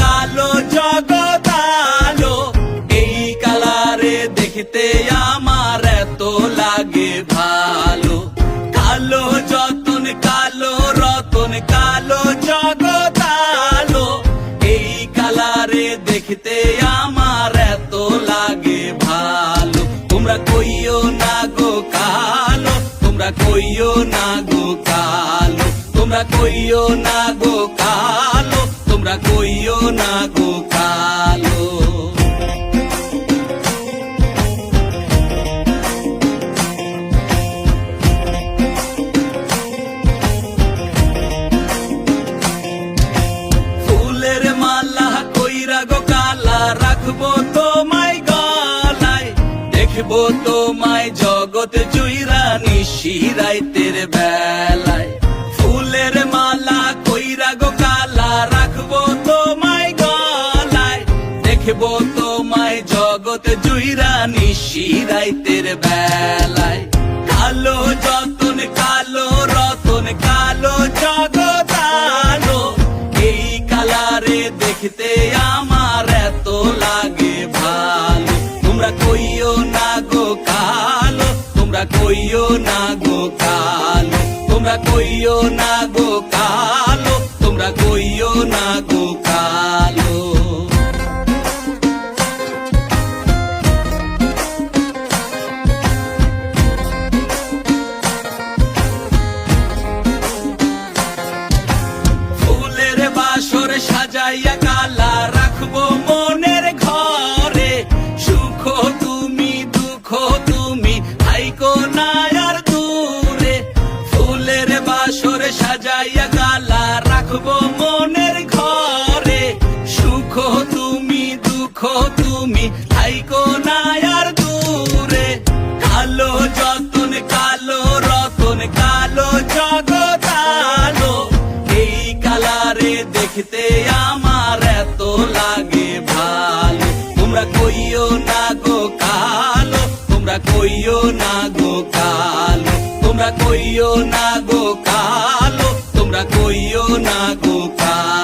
কালো, জগৎ আলো। এই কালারে দেখতে আমার এত লাগে ভালো। কালো যতন, কালো রতন, কালো জগৎ আলো। এই কালারে দেখতে আমার এত লাগে ভালো। তোমরা কইও না গো কালো, তোমরা কইও না গো কালো। তোমরা কইও না গো রাখব তোমায় গলায়, দেখব তোমায় জগৎ জুইরা নিশিরাইতের বেলায়। ফুলের মালা কইরা গো কালা, রাখব তোমায় গলায়, দেখব তোমায় জগৎ জুইরা নিশিরাইতের বেলায়। কালো যতন, কালো রতন, কালো জগৎ আলো, এই কালারে দেখতে তোমরা কইও না গো কালো, তোমরা কইও না গো কালো। ফুলের বাসর সাজাইয়া কালা রাখব মনের ঘরে, সুখ তুমি, দুঃখ তুমি হাইকো না রাখব মনের ঘরে। সুখ তুমি, দুঃখ তুমি হাইকো না আর দূরে। কালো যতন, কালো রতন, কালো জগৎ আলো। এই কালারে দেখতে আমার এত লাগে ভালো। তোমরা কইও না গো কালো, তোমরা কইও না গো কালো। তোমরা কইও না গো কালো তোমরা কইও না গো কা